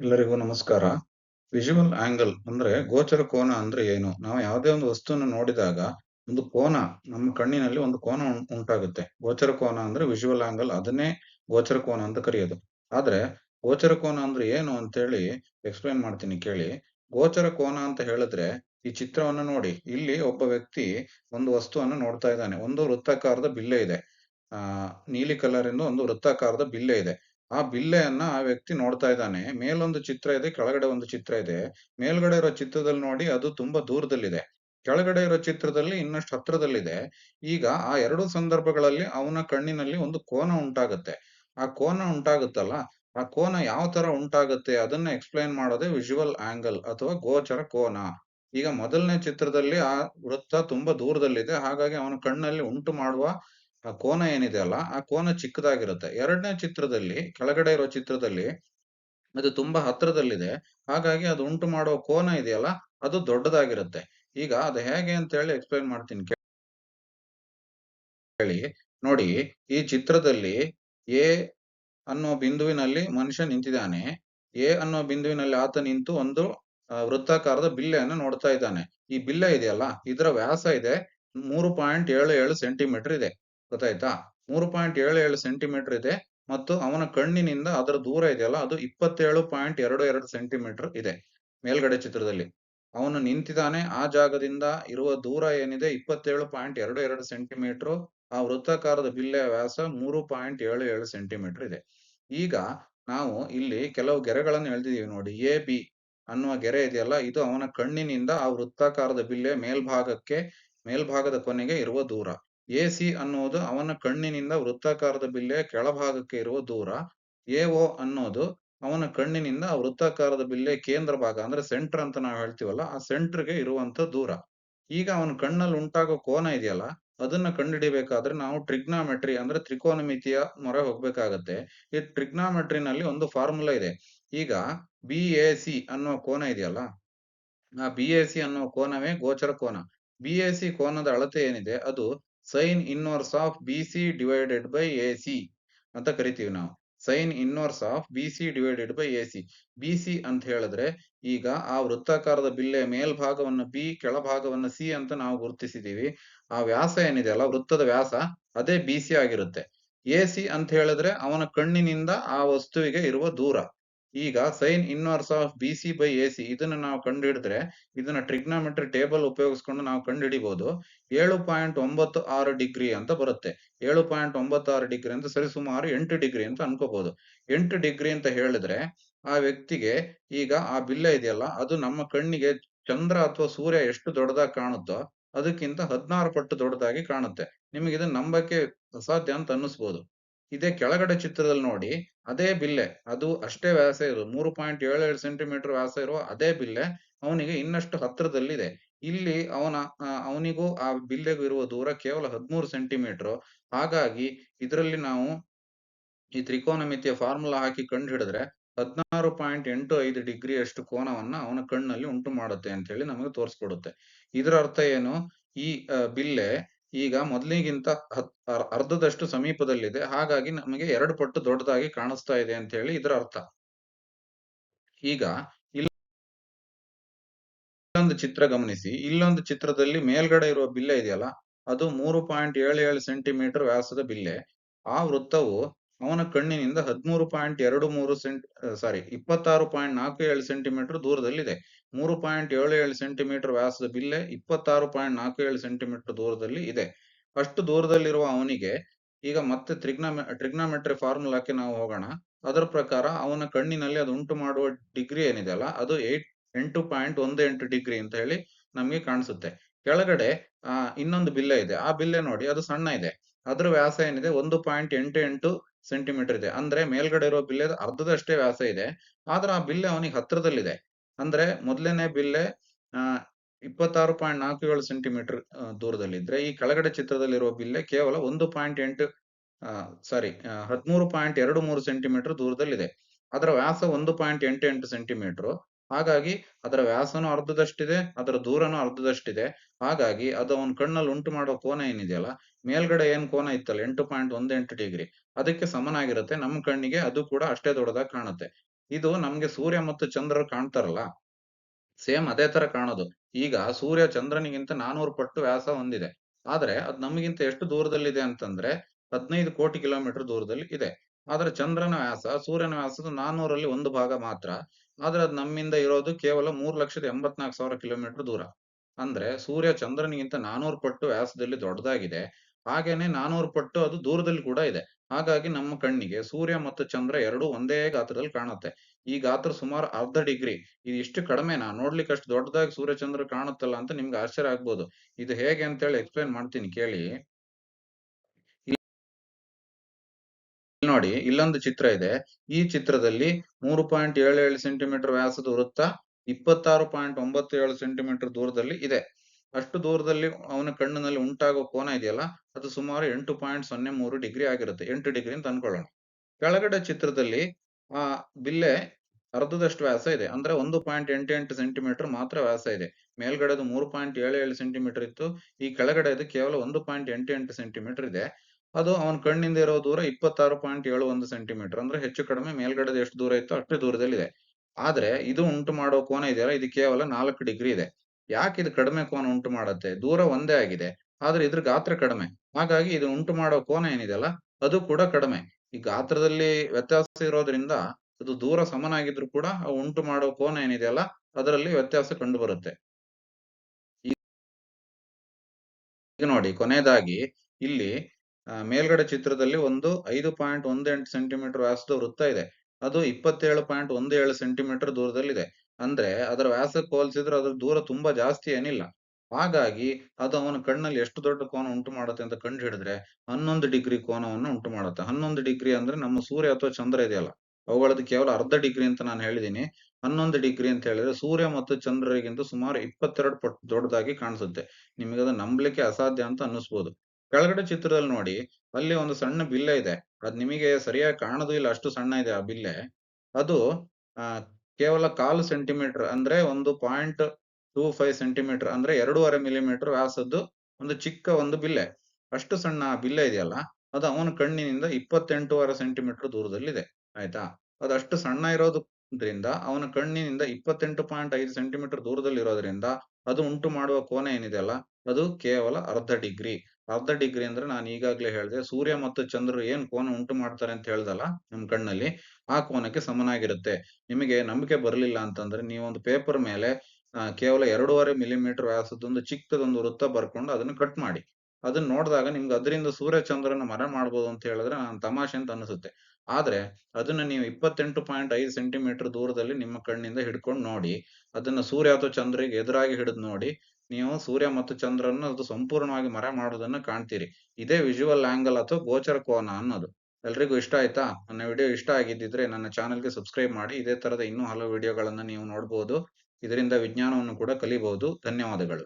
ಎಲ್ಲರಿಗೂ ನಮಸ್ಕಾರ. Visual angle ಅಂದ್ರೆ ಗೋಚರ ಕೋನ ಅಂದ್ರೆ ಏನು? ನಾವು ಯಾವುದೇ ಒಂದು ವಸ್ತುವನ್ನು ನೋಡಿದಾಗ ಒಂದು ಕೋನ ನಮ್ಮ ಕಣ್ಣಿನಲ್ಲಿ ಒಂದು ಕೋನ ಉಂಟಾಗುತ್ತೆ. ಗೋಚರ ಕೋನ ಅಂದ್ರೆ ವಿಜುವಲ್ ಆಂಗಲ್ ಅದನ್ನೇ ಗೋಚರ ಕೋನ ಅಂತ ಕರೆಯೋದು. ಆದ್ರೆ ಗೋಚರ ಕೋನ ಅಂದ್ರೆ ಏನು ಅಂತೇಳಿ ಎಕ್ಸ್ಪ್ಲೈನ್ ಮಾಡ್ತೀನಿ ಕೇಳಿ. ಗೋಚರ ಕೋನ ಅಂತ ಹೇಳಿದ್ರೆ ಈ ಚಿತ್ರವನ್ನು ನೋಡಿ. ಇಲ್ಲಿ ಒಬ್ಬ ವ್ಯಕ್ತಿ ಒಂದು ವಸ್ತುವನ್ನು ನೋಡ್ತಾ ಇದ್ದಾನೆ. ಒಂದು ವೃತ್ತಾಕಾರದ ಬಿಲ್ಲೆ ಇದೆ. ಆ, ನೀಲಿ ಕಲರಿಂದ ಒಂದು ವೃತ್ತಾಕಾರದ ಬಿಲ್ಲೆ ಇದೆ. ಆ ಬಿಲ್ಲೆಯನ್ನ ಆ ವ್ಯಕ್ತಿ ನೋಡ್ತಾ ಇದ್ದಾನೆ. ಮೇಲೊಂದು ಚಿತ್ರ ಇದೆ, ಕೆಳಗಡೆ ಒಂದು ಚಿತ್ರ ಇದೆ. ಮೇಲ್ಗಡೆ ಇರೋ ಚಿತ್ರದಲ್ಲಿ ನೋಡಿ ಅದು ತುಂಬಾ ದೂರದಲ್ಲಿದೆ. ಕೆಳಗಡೆ ಇರೋ ಚಿತ್ರದಲ್ಲಿ ಇನ್ನಷ್ಟು ಹತ್ರದಲ್ಲಿದೆ. ಈಗ ಆ ಎರಡು ಸಂದರ್ಭಗಳಲ್ಲಿ ಅವನ ಕಣ್ಣಿನಲ್ಲಿ ಒಂದು ಕೋನ ಉಂಟಾಗುತ್ತೆ. ಆ ಕೋನ ಉಂಟಾಗುತ್ತಲ್ಲ, ಆ ಕೋನ ಯಾವ ತರ ಉಂಟಾಗುತ್ತೆ ಅದನ್ನ ಎಕ್ಸ್ಪ್ಲೈನ್ ಮಾಡೋದೇ ವಿಜುವಲ್ ಆಂಗಲ್ ಅಥವಾ ಗೋಚರ ಕೋನ. ಈಗ ಮೊದಲನೇ ಚಿತ್ರದಲ್ಲಿ ಆ ವೃತ್ತ ತುಂಬಾ ದೂರದಲ್ಲಿದೆ. ಹಾಗಾಗಿ ಅವನ ಕಣ್ಣಲ್ಲಿ ಉಂಟು ಮಾಡುವ ಆ ಕೋನ ಏನಿದೆ ಅಲ್ಲ, ಆ ಕೋನ ಚಿಕ್ಕದಾಗಿರುತ್ತೆ. ಎರಡನೇ ಚಿತ್ರದಲ್ಲಿ, ಕೆಳಗಡೆ ಇರೋ ಚಿತ್ರದಲ್ಲಿ ಅದು ತುಂಬಾ ಹತ್ರದಲ್ಲಿದೆ. ಹಾಗಾಗಿ ಅದು ಉಂಟು ಮಾಡುವ ಕೋನ ಇದೆಯಲ್ಲ, ಅದು ದೊಡ್ಡದಾಗಿರುತ್ತೆ. ಈಗ ಅದು ಹೇಗೆ ಅಂತ ಹೇಳಿ ಎಕ್ಸ್ಪ್ಲೈನ್ ಮಾಡ್ತೀನಿ. ಹೇಳಿ ನೋಡಿ, ಈ ಚಿತ್ರದಲ್ಲಿ ಎ ಅನ್ನೋ ಬಿಂದುವಿನಲ್ಲಿ ಮನುಷ್ಯ ನಿಂತಿದ್ದಾನೆ. ಎ ಅನ್ನೋ ಬಿಂದುವಿನಲ್ಲಿ ಆತ ನಿಂತು ಒಂದು ವೃತ್ತಾಕಾರದ ಬಿಲ್ಲೆಯನ್ನು ನೋಡ್ತಾ ಇದ್ದಾನೆ. ಈ ಬಿಲ್ಲೆ ಇದೆಯಲ್ಲ, ಇದರ ವ್ಯಾಸ ಇದೆ. ಮೂರು ಪಾಯಿಂಟ್ ಏಳು ಏಳು ಸೆಂಟಿಮೀಟರ್ ಇದೆ. ಗೊತ್ತಾಯ್ತಾ? ಮೂರು ಪಾಯಿಂಟ್ ಏಳು ಏಳು ಸೆಂಟಿಮೀಟರ್ ಇದೆ ಮತ್ತು ಅವನ ಕಣ್ಣಿನಿಂದ ಅದರ ದೂರ ಇದೆಯಲ್ಲ, ಅದು ಇಪ್ಪತ್ತೇಳು ಪಾಯಿಂಟ್ ಎರಡು ಎರಡು ಸೆಂಟಿಮೀಟರ್ ಇದೆ ಮೇಲ್ಗಡೆ ಚಿತ್ರದಲ್ಲಿ. ಅವನು ನಿಂತಿದ್ದಾನೆ, ಆ ಜಾಗದಿಂದ ಇರುವ ದೂರ ಏನಿದೆ, ಇಪ್ಪತ್ತೇಳು ಪಾಯಿಂಟ್ ಎರಡು ಎರಡು ಸೆಂಟಿಮೀಟರ್ ಆ ವೃತ್ತಾಕಾರದ ಬಿಲ್ಲೆಯ ವ್ಯಾಸ ಮೂರು ಪಾಯಿಂಟ್ ಏಳು ಏಳು ಸೆಂಟಿಮೀಟರ್ ಇದೆ. ಈಗ ನಾವು ಇಲ್ಲಿ ಕೆಲವು ಗೆರೆಗಳನ್ನು ಎಳೆದಿದ್ದೀವಿ ನೋಡಿ. ಎ, ಬಿ ಅನ್ನುವ ಗೆರೆ ಇದೆಯಲ್ಲ, ಇದು ಅವನ ಕಣ್ಣಿನಿಂದ ಆ ವೃತ್ತಾಕಾರದ ಬಿಲ್ಲೆ ಮೇಲ್ಭಾಗಕ್ಕೆ, ಮೇಲ್ಭಾಗದ ಕೊನೆಗೆ ಇರುವ ದೂರ. ಎ ಸಿ ಅನ್ನೋದು ಅವನ ಕಣ್ಣಿನಿಂದ ವೃತ್ತಾಕಾರದ ಬಿಲ್ಲೆಯ ಕೆಳಭಾಗಕ್ಕೆ ಇರುವ ದೂರ. ಎ ಓ ಅನ್ನೋದು ಅವನ ಕಣ್ಣಿನಿಂದ ವೃತ್ತಾಕಾರದ ಬಿಲ್ಲೆ ಕೇಂದ್ರ ಭಾಗ, ಅಂದ್ರೆ ಸೆಂಟರ್ ಅಂತ ನಾವು ಹೇಳ್ತೀವಲ್ಲ, ಆ ಸೆಂಟರ್ಗೆ ಇರುವಂತ ದೂರ. ಈಗ ಅವನ ಕಣ್ಣಲ್ಲಿ ಉಂಟಾಗೋ ಕೋನ ಇದೆಯಲ್ಲ, ಅದನ್ನ ಕಂಡುಹಿಡಿಬೇಕಾದ್ರೆ ನಾವು ಟ್ರಿಗ್ನಾಮೆಟ್ರಿ ಅಂದ್ರೆ ತ್ರಿಕೋನಮಿತಿಯ ಮೊರೆ ಹೋಗ್ಬೇಕಾಗತ್ತೆ. ಈ ಟ್ರಿಗ್ನಾಮೆಟ್ರಿನಲ್ಲಿ ಒಂದು ಫಾರ್ಮುಲಾ ಇದೆ. ಈಗ ಬಿ ಎ ಸಿ ಅನ್ನೋ ಕೋನ ಇದೆಯಲ್ಲ, ಆ ಬಿ ಎ ಸಿ ಅನ್ನೋ ಕೋನವೇ ಗೋಚರ ಕೋನ. ಬಿ ಎ ಸಿ ಕೋನದ ಅಳತೆ ಏನಿದೆ, ಅದು sine inverse of B C divided by A C ಅಂತ ಕರಿತೀವಿ ನಾವು. Sine inverse of B C divided by A C B C ಅಂತ ಹೇಳಿದ್ರೆ ಈಗ ಆ ವೃತ್ತಾಕಾರದ ಬಿಲ್ಲೆ ಮೇಲ್ಭಾಗವನ್ನು ಬಿ ಕೆಳಭಾಗವನ್ನು ಸಿ ಅಂತ ನಾವು ಗುರುತಿಸಿದೀವಿ. ಆ ವ್ಯಾಸ ಏನಿದೆ ಅಲ್ಲ, ವೃತ್ತದ ವ್ಯಾಸ, ಅದೇ ಬಿ ಸಿ ಆಗಿರುತ್ತೆ. ಎ ಸಿ ಅಂತ ಹೇಳಿದ್ರೆ ಅವನ ಕಣ್ಣಿನಿಂದ ಆ ವಸ್ತುವಿಗೆ ಇರುವ ದೂರ. ಈಗ sine inverse of B C by A C ಇದನ್ನ ನಾವು ಕಂಡು ಹಿಡಿದ್ರೆ ಇದನ್ನ ಟ್ರಿಗ್ನಾಮೆಟ್ರಿ ಟೇಬಲ್ ಉಪಯೋಗಿಸ್ಕೊಂಡು ನಾವು ಕಂಡು ಹಿಡಿಬಹುದು ಏಳು ಪಾಯಿಂಟ್ ಒಂಬತ್ತು ಆರು ಡಿಗ್ರಿ ಅಂತ ಬರುತ್ತೆ. ಏಳು ಪಾಯಿಂಟ್ ಒಂಬತ್ತು ಆರು ಡಿಗ್ರಿ ಅಂತ ಸರಿಸುಮಾರು ಎಂಟು ಡಿಗ್ರಿ ಅಂತ ಅನ್ಕೋಬಹುದು ಎಂಟು ಡಿಗ್ರಿ ಅಂತ ಹೇಳಿದ್ರೆ ಆ ವ್ಯಕ್ತಿಗೆ ಈಗ ಆ ಬಿಲ್ಲ ಇದೆಯಲ್ಲ, ಅದು ನಮ್ಮ ಕಣ್ಣಿಗೆ ಚಂದ್ರ ಅಥವಾ ಸೂರ್ಯ ಎಷ್ಟು ದೊಡ್ಡದಾಗಿ ಕಾಣುತ್ತೋ ಅದಕ್ಕಿಂತ ಹದಿನಾರು ಪಟ್ಟು ದೊಡ್ಡದಾಗಿ ಕಾಣುತ್ತೆ. ನಿಮಗೆ ಇದನ್ನ ನಂಬಕ್ಕೆ ಅಸಾಧ್ಯ ಅಂತ ಅನ್ನಿಸ್ಬೋದು. ಇದೇ ಕೆಳಗಡೆ ಚಿತ್ರದಲ್ಲಿ ನೋಡಿ, ಅದೇ ಬಿಲ್ಲೆ. ಅದು ಅಷ್ಟೇ ವ್ಯಾಸ ಇರೋದು. ಮೂರು ಪಾಯಿಂಟ್ ಏಳು ಏಳು ಸೆಂಟಿಮೀಟರ್ ವ್ಯಾಸ ಇರುವ ಅದೇ ಬಿಲ್ಲೆ ಅವನಿಗೆ ಇನ್ನಷ್ಟು ಹತ್ರದಲ್ಲಿದೆ. ಇಲ್ಲಿ ಅವನ ಅವನಿಗೂ ಆ ಬಿಲ್ಲೆಗೂ ಇರುವ ದೂರ ಕೇವಲ ಹದಿಮೂರು ಸೆಂಟಿಮೀಟರ್. ಹಾಗಾಗಿ ಇದರಲ್ಲಿ ನಾವು ಈ ತ್ರಿಕೋನಮಿತಿಯ ಫಾರ್ಮುಲಾ ಹಾಕಿ ಕಂಡು ಹಿಡಿದ್ರೆ ಹದಿನಾರು ಪಾಯಿಂಟ್ ಎಂಟು ಐದು ಡಿಗ್ರಿ ಅಷ್ಟು ಕೋನವನ್ನ ಅವನ ಕಣ್ಣಲ್ಲಿ ಉಂಟು ಮಾಡುತ್ತೆ ಅಂತ ಹೇಳಿ ನಮಗೆ ತೋರಿಸ್ಕೊಡುತ್ತೆ. ಇದರ ಅರ್ಥ ಏನು? ಈ ಬಿಲ್ಲೆ ಈಗ ಮೊದಲಿಗಿಂತ ಅರ್ಧದಷ್ಟು ಸಮೀಪದಲ್ಲಿದೆ. ಹಾಗಾಗಿ ನಮಗೆ ಎರಡು ಪಟ್ಟು ದೊಡ್ಡದಾಗಿ ಕಾಣಿಸ್ತಾ ಇದೆ ಅಂತ ಹೇಳಿ ಇದರ ಅರ್ಥ. ಈಗ ಇಲ್ಲೊಂದು ಚಿತ್ರ ಗಮನಿಸಿ. ಇಲ್ಲೊಂದು ಚಿತ್ರದಲ್ಲಿ ಮೇಲ್ಗಡೆ ಇರುವ ಬಿಲ್ಲೆ ಇದೆಯಲ್ಲ, ಅದು ಮೂರು ಪಾಯಿಂಟ್ ಏಳು ಏಳು ಸೆಂಟಿಮೀಟರ್ ವ್ಯಾಸದ ಬಿಲ್ಲೆ. ಆ ವೃತ್ತವು ಅವನ ಕಣ್ಣಿನಿಂದ ಹದಿಮೂರು ಪಾಯಿಂಟ್ ಎರಡು ಮೂರು ಸೆಂಟ್ ಸಾರಿ ಇಪ್ಪತ್ತಾರು ಪಾಯಿಂಟ್ ನಾಲ್ಕು ಏಳು ಸೆಂಟಿಮೀಟರ್ ದೂರದಲ್ಲಿದೆ. ಮೂರು ಪಾಯಿಂಟ್ ಏಳು ಏಳು ಸೆಂಟಿಮೀಟರ್ ವ್ಯಾಸದ ಬಿಲ್ಲೆ ಇಪ್ಪತ್ತಾರು ಪಾಯಿಂಟ್ ನಾಲ್ಕು ಏಳು ಸೆಂಟಿಮೀಟರ್ ದೂರದಲ್ಲಿ ಇದೆ. ಅಷ್ಟು ದೂರದಲ್ಲಿರುವ ಅವನಿಗೆ ಈಗ ಮತ್ತೆ ಟ್ರಿಗ್ನಾಮೆ ಟ್ರಿಗ್ನಾಮೆಟ್ರಿ ಫಾರ್ಮುಲಾಕ್ಕೆ ನಾವು ಹೋಗೋಣ. ಅದರ ಪ್ರಕಾರ ಅವನ ಕಣ್ಣಿನಲ್ಲಿ ಅದು ಉಂಟು ಮಾಡುವ ಡಿಗ್ರಿ ಏನಿದೆ ಅಲ್ಲ, ಅದು ಏಟ್, ಎಂಟು ಪಾಯಿಂಟ್ ಒಂದು ಎಂಟು ಡಿಗ್ರಿ ಅಂತ ಹೇಳಿ ನಮ್ಗೆ ಕಾಣಿಸುತ್ತೆ. ಕೆಳಗಡೆ, ಆ, ಇನ್ನೊಂದು ಬಿಲ್ಲೆ ಇದೆ. ಆ ಬಿಲ್ಲೆ ನೋಡಿ, ಅದು ಸಣ್ಣ ಇದೆ. ಅದ್ರ ವ್ಯಾಸ ಏನಿದೆ? ಒಂದು ಪಾಯಿಂಟ್ ಎಂಟು ಎಂಟು ಸೆಂಟಿಮೀಟರ್ ಇದೆ. ಅಂದ್ರೆ ಮೇಲ್ಗಡೆ ಇರೋ ಬಿಲ್ಲೆ ಅರ್ಧದಷ್ಟೇ ವ್ಯಾಸ ಇದೆ. ಆದ್ರೆ ಆ ಬಿಲ್ಲೆ ಅವನಿಗೆ ಹತ್ರದಲ್ಲಿದೆ. ಅಂದ್ರೆ ಮೊದಲನೇ ಬಿಲ್ಲೆ ಇಪ್ಪತ್ತಾರು ಪಾಯಿಂಟ್ ನಾಲ್ಕು ಏಳು ಸೆಂಟಿಮೀಟರ್ ದೂರದಲ್ಲಿದ್ರೆ ಈ ಕೆಳಗಡೆ ಚಿತ್ರದಲ್ಲಿರುವ ಬಿಲ್ಲೆ ಕೇವಲ ಒಂದು ಪಾಯಿಂಟ್ ಎಂಟು ಸಾರಿ ಹದಿಮೂರು ಪಾಯಿಂಟ್ ಎರಡು ಮೂರು ಸೆಂಟಿಮೀಟರ್ ದೂರದಲ್ಲಿದೆ. ಅದರ ವ್ಯಾಸ ಒಂದು ಪಾಯಿಂಟ್ ಎಂಟು ಎಂಟು ಸೆಂಟಿಮೀಟರ್ ಹಾಗಾಗಿ ಅದರ ವ್ಯಾಸನೂ ಅರ್ಧದಷ್ಟಿದೆ, ಅದರ ದೂರನೂ ಅರ್ಧದಷ್ಟಿದೆ. ಹಾಗಾಗಿ ಅದು ಅವನ ಕಣ್ಣಲ್ಲಿ ಉಂಟು ಮಾಡೋ ಕೋನ ಏನಿದೆಯಲ್ಲ, ಮೇಲ್ಗಡೆ ಏನ್ ಕೋನ ಇತ್ತಲ್ಲ, ಎಂಟು ಪಾಯಿಂಟ್ ಒಂದು ಎಂಟು ಡಿಗ್ರಿ. ಅದಕ್ಕೆ ಸಮನಾಗಿರುತ್ತೆ. ನಮ್ಮ ಕಣ್ಣಿಗೆ ಅದು ಕೂಡ ಅಷ್ಟೇ ದೊಡ್ಡದಾಗಿ ಕಾಣುತ್ತೆ. ಇದು ನಮ್ಗೆ ಸೂರ್ಯ ಮತ್ತು ಚಂದ್ರರು ಕಾಣ್ತಾರಲ್ಲ? ಸೇಮ್ ಅದೇ ತರ ಕಾಣೋದು. ಈಗ ಸೂರ್ಯ ಚಂದ್ರನಿಗಿಂತ ನಾನೂರು ಪಟ್ಟು ವ್ಯಾಸ ಹೊಂದಿದೆ. ಆದ್ರೆ ಅದ್ ನಮಗಿಂತ ಎಷ್ಟು ದೂರದಲ್ಲಿದೆ ಅಂತಂದ್ರೆ ಹದಿನೈದು ಕೋಟಿ ಕಿಲೋಮೀಟರ್ ದೂರದಲ್ಲಿ ಇದೆ. ಆದ್ರೆ ಚಂದ್ರನ ವ್ಯಾಸ, ಸೂರ್ಯನ ವ್ಯಾಸದ ನಾನೂರಲ್ಲಿ ಒಂದು ಭಾಗ ಮಾತ್ರ. ಆದ್ರೆ ಅದ್ ನಮ್ಮಿಂದ ಇರೋದು ಕೇವಲ ಮೂರ್ ಲಕ್ಷದ ಎಂಬತ್ನಾಲ್ಕು ಸಾವಿರ ಕಿಲೋಮೀಟರ್ ದೂರ. ಅಂದ್ರೆ ಸೂರ್ಯ ಚಂದ್ರನಿಗಿಂತ ನಾನೂರು ಪಟ್ಟು ವ್ಯಾಸದಲ್ಲಿ ದೊಡ್ಡದಾಗಿದೆ. ಹಾಗೇನೆ ನಾನೂರು ಪಟ್ಟು ಅದು ದೂರದಲ್ಲಿ ಕೂಡ ಇದೆ. ಹಾಗಾಗಿ ನಮ್ಮ ಕಣ್ಣಿಗೆ ಸೂರ್ಯ ಮತ್ತು ಚಂದ್ರ ಎರಡು ಒಂದೇ ಗಾತ್ರದಲ್ಲಿ ಕಾಣುತ್ತೆ. ಈ ಗಾತ್ರ ಸುಮಾರು ಅರ್ಧ ಡಿಗ್ರಿ. ಇದು ಇಷ್ಟು ಕಡಿಮೆನಾ ನೋಡ್ಲಿಕ್ಕೆ ಅಷ್ಟು ದೊಡ್ಡದಾಗಿ ಸೂರ್ಯ ಚಂದ್ರ ಕಾಣುತ್ತಲ್ಲ ಅಂತ ನಿಮ್ಗೆ ಆಶ್ಚರ್ಯ ಆಗ್ಬೋದು. ಇದು ಹೇಗೆ ಅಂತ ಹೇಳಿ ಎಕ್ಸ್ಪ್ಲೈನ್ ಮಾಡ್ತೀನಿ ಕೇಳಿ. ನೋಡಿ, ಇಲ್ಲೊಂದು ಚಿತ್ರ ಇದೆ. ಈ ಚಿತ್ರದಲ್ಲಿ ಮೂರು ಪಾಯಿಂಟ್ ಏಳು ಏಳು ಸೆಂಟಿಮೀಟರ್ ವ್ಯಾಸದ ವೃತ್ತ, ಇಪ್ಪತ್ತಾರು ಪಾಯಿಂಟ್ ಒಂಬತ್ತು ಏಳು ಸೆಂಟಿಮೀಟರ್ ದೂರದಲ್ಲಿ ಇದೆ. ಅಷ್ಟು ದೂರದಲ್ಲಿ ಅವನ ಕಣ್ಣಿನಲ್ಲಿ ಉಂಟಾಗೋ ಕೋನ ಇದೆಯಲ್ಲ, ಅದು ಸುಮಾರು ಎಂಟು ಪಾಯಿಂಟ್ ಸೊನ್ನೆ ಮೂರು ಡಿಗ್ರಿ ಆಗಿರುತ್ತೆ. ಎಂಟು ಡಿಗ್ರಿ ಅಂತ ಅನ್ಕೊಳ್ಳೋಣ ಕೆಳಗಡೆ ಚಿತ್ರದಲ್ಲಿ, ಆ, ಬಿಲ್ಲೆ ಅರ್ಧದಷ್ಟು ವ್ಯಾಸ ಇದೆ. ಅಂದ್ರೆ ಒಂದು ಪಾಯಿಂಟ್ ಎಂಟು ಎಂಟು ಸೆಂಟಿಮೀಟರ್ ಮಾತ್ರ ವ್ಯಾಸ ಇದೆ. ಮೇಲ್ಗಡೆದು ಮೂರು ಪಾಯಿಂಟ್ ಏಳು ಏಳು ಸೆಂಟಿಮೀಟರ್ ಇತ್ತು. ಈ ಕೆಳಗಡೆ ಇದು ಕೇವಲ ಒಂದು ಪಾಯಿಂಟ್ ಎಂಟು ಎಂಟು ಸೆಂಟಿಮೀಟರ್ ಇದೆ. ಅದು ಅವನ ಕಣ್ಣಿಂದ ಇರೋ ದೂರ ಇಪ್ಪತ್ತಾರು ಪಾಯಿಂಟ್ ಏಳು ಒಂದು ಸೆಂಟಿಮೀಟರ್. ಅಂದ್ರೆ ಹೆಚ್ಚು ಕಡಿಮೆ ಮೇಲ್ಗಡೆದು ಎಷ್ಟು ದೂರ ಇತ್ತು ಅಷ್ಟು ದೂರದಲ್ಲಿದೆ. ಆದ್ರೆ ಇದು ಉಂಟು ಮಾಡೋ ಕೋನ ಇದೆಯಲ್ಲ, ಇದು ಕೇವಲ ನಾಲ್ಕು ಡಿಗ್ರಿ ಇದೆ. ಯಾಕೆ ಇದು ಕಡಿಮೆ ಕೋನ ಉಂಟು ಮಾಡುತ್ತೆ? ದೂರ ಒಂದೇ ಆಗಿದೆ, ಆದ್ರೆ ಇದ್ರ ಗಾತ್ರ ಕಡಿಮೆ. ಹಾಗಾಗಿ ಇದು ಉಂಟು ಮಾಡೋ ಕೋನ ಏನಿದೆಯಲ್ಲ, ಅದು ಕೂಡ ಕಡಿಮೆ. ಈ ಗಾತ್ರದಲ್ಲಿ ವ್ಯತ್ಯಾಸ ಇರೋದ್ರಿಂದ ಅದು ದೂರ ಸಮನಾಗಿದ್ರು ಕೂಡ ಉಂಟು ಮಾಡೋ ಕೋನ ಏನಿದೆಯಲ್ಲ, ಅದರಲ್ಲಿ ವ್ಯತ್ಯಾಸ ಕಂಡು ಬರುತ್ತೆ ಈಗ ನೋಡಿ, ಕೊನೆಯದಾಗಿ ಇಲ್ಲಿ ಮೇಲ್ಗಡೆ ಚಿತ್ರದಲ್ಲಿ ಒಂದು ಐದು ಪಾಯಿಂಟ್ ಒಂದೆಂಟು ಸೆಂಟಿಮೀಟರ್ ವ್ಯಾಸದ ವೃತ್ತ ಇದೆ. ಅದು ಇಪ್ಪತ್ತೇಳು ಪಾಯಿಂಟ್ ಒಂದು ಏಳು ಸೆಂಟಿಮೀಟರ್ ದೂರದಲ್ಲಿದೆ. ಅಂದ್ರೆ ಅದರ ವ್ಯಾಸಕ್ಕೆ ಹೋಲಿಸಿದ್ರೆ ಅದ್ರ ದೂರ ತುಂಬಾ ಜಾಸ್ತಿ ಏನಿಲ್ಲ. ಹಾಗಾಗಿ ಅದು ಅವನ ಕಣ್ಣಲ್ಲಿ ಎಷ್ಟು ದೊಡ್ಡ ಕೋನ ಉಂಟು ಮಾಡುತ್ತೆ ಅಂತ ಕಂಡು ಹಿಡಿದ್ರೆ ಹನ್ನೊಂದು ಡಿಗ್ರಿ ಕೋನವನ್ನು ಉಂಟು ಮಾಡುತ್ತೆ. ಹನ್ನೊಂದು ಡಿಗ್ರಿ ಅಂದ್ರೆ ನಮ್ಮ ಸೂರ್ಯ ಅಥವಾ ಚಂದ್ರ ಇದೆಯಲ್ಲ, ಅವುಗಳದ್ದು ಕೇವಲ ಅರ್ಧ ಡಿಗ್ರಿ ಅಂತ ನಾನು ಹೇಳಿದೀನಿ. ಹನ್ನೊಂದು ಡಿಗ್ರಿ ಅಂತ ಹೇಳಿದ್ರೆ ಸೂರ್ಯ ಮತ್ತು ಚಂದ್ರರಿಗಿಂತ ಸುಮಾರು ಇಪ್ಪತ್ತೆರಡು ಪಟ್ಟು ದೊಡ್ಡದಾಗಿ ಕಾಣಿಸುತ್ತೆ. ನಿಮಗೆ ಅದು ನಂಬಲಿಕ್ಕೆ ಅಸಾಧ್ಯ ಅಂತ ಅನ್ನಿಸ್ಬೋದು. ಕೆಳಗಡೆ ಚಿತ್ರದಲ್ಲಿ ನೋಡಿ, ಅಲ್ಲಿ ಒಂದು ಸಣ್ಣ ಬಿಲ್ಲೆ ಇದೆ. ಅದ್ ನಿಮಗೆ ಸರಿಯಾಗಿ ಕಾಣೋದು ಇಲ್ಲ, ಅಷ್ಟು ಸಣ್ಣ ಇದೆ ಆ ಬಿಲ್ಲೆ. ಅದು, ಆ ಕೇವಲ ಕಾಲು ಸೆಂಟಿಮೀಟರ್ ಅಂದ್ರೆ ಒಂದು ಪಾಯಿಂಟ್ ಟೂ ಫೈವ್ ಸೆಂಟಿಮೀಟರ್ ಅಂದ್ರೆ ಎರಡೂವರೆ ಮಿಲಿಮೀಟರ್ ವ್ಯಾಸದ್ದು ಒಂದು ಚಿಕ್ಕ ಒಂದು ಬಿಲ್ಲೆ. ಅಷ್ಟು ಸಣ್ಣ ಆ ಬಿಲ್ಲೆ ಇದೆಯಲ್ಲ, ಅದು ಅವನ ಕಣ್ಣಿನಿಂದ ಇಪ್ಪತ್ತೆಂಟೂವರೆ ಸೆಂಟಿಮೀಟರ್ ದೂರದಲ್ಲಿದೆ. ಆಯ್ತಾ? ಅದು ಅಷ್ಟು ಸಣ್ಣ ಇರೋದ್ರಿಂದ, ಅವನ ಕಣ್ಣಿನಿಂದ ಇಪ್ಪತ್ತೆಂಟು ಪಾಯಿಂಟ್ ಐದು ಸೆಂಟಿಮೀಟರ್ ದೂರದಲ್ಲಿ ಇರೋದ್ರಿಂದ ಅದು ಉಂಟು ಮಾಡುವ ಕೋನ ಏನಿದೆಯಲ್ಲ ಅದು ಕೇವಲ ಅರ್ಧ ಡಿಗ್ರಿ ಅರ್ಧ ಡಿಗ್ರಿ ಅಂದ್ರೆ ನಾನು ಈಗಾಗ್ಲೇ ಹೇಳಿದೆ, ಸೂರ್ಯ ಮತ್ತು ಚಂದ್ರರು ಏನ್ ಕೋನ ಉಂಟು ಮಾಡ್ತಾರೆ ಅಂತ ಹೇಳ್ದಲ್ಲ ನಿಮ್ ಕಣ್ಣಲ್ಲಿ, ಆ ಕೋನಕ್ಕೆ ಸಮನಾಗಿರುತ್ತೆ. ನಿಮಗೆ ನಂಬಿಕೆ ಬರಲಿಲ್ಲ ಅಂತಂದ್ರೆ ನೀವೊಂದು ಪೇಪರ್ ಮೇಲೆ ಕೇವಲ ಎರಡೂವರೆ ಮಿಲಿಮೀಟರ್ ವ್ಯಾಸದೊಂದು ಚಿಕ್ಕದೊಂದು ವೃತ್ತ ಬರ್ಕೊಂಡು ಅದನ್ನ ಕಟ್ ಮಾಡಿ. ಅದನ್ನ ನೋಡಿದಾಗ ನಿಮ್ಗೆ ಅದರಿಂದ ಸೂರ್ಯ ಚಂದ್ರನ ಮರ ಮಾಡ್ಬೋದು ಅಂತ ಹೇಳಿದ್ರೆ ನಾನು ತಮಾಷೆ ಅಂತ ಅನಿಸುತ್ತೆ ಆದ್ರೆ ಅದನ್ನ ನೀವು ಇಪ್ಪತ್ತೆಂಟು ಪಾಯಿಂಟ್ ಐದು ಸೆಂಟಿಮೀಟರ್ ದೂರದಲ್ಲಿ ನಿಮ್ಮ ಕಣ್ಣಿಂದ ಹಿಡ್ಕೊಂಡು ನೋಡಿ, ಅದನ್ನ ಸೂರ್ಯ ಅಥವಾ ಚಂದ್ರಿಗೆ ಎದುರಾಗಿ ಹಿಡಿದು ನೋಡಿ ನೀವು ಸೂರ್ಯ ಮತ್ತು ಚಂದ್ರನ್ನು ಅದು ಸಂಪೂರ್ಣವಾಗಿ ಮರೆ ಮಾಡೋದನ್ನ ಕಾಣ್ತೀರಿ. ಇದೇ ವಿಜುವಲ್ ಆಂಗಲ್ ಅಥವಾ ಗೋಚರ ಕೋನ ಅನ್ನೋದು. ಎಲ್ರಿಗೂ ಇಷ್ಟ ಆಯ್ತಾ? ನನ್ನ ವಿಡಿಯೋ ಇಷ್ಟ ಆಗಿದ್ದಿದ್ರೆ ನನ್ನ ಚಾನಲ್ಗೆ ಸಬ್ಸ್ಕ್ರೈಬ್ ಮಾಡಿ. ಇದೇ ತರದ ಇನ್ನೂ ಹಲವು ವಿಡಿಯೋಗಳನ್ನ ನೀವು ನೋಡಬಹುದು ಇದರಿಂದ ವಿಜ್ಞಾನವನ್ನು ಕೂಡ ಕಲಿಬಹುದು ಧನ್ಯವಾದಗಳು.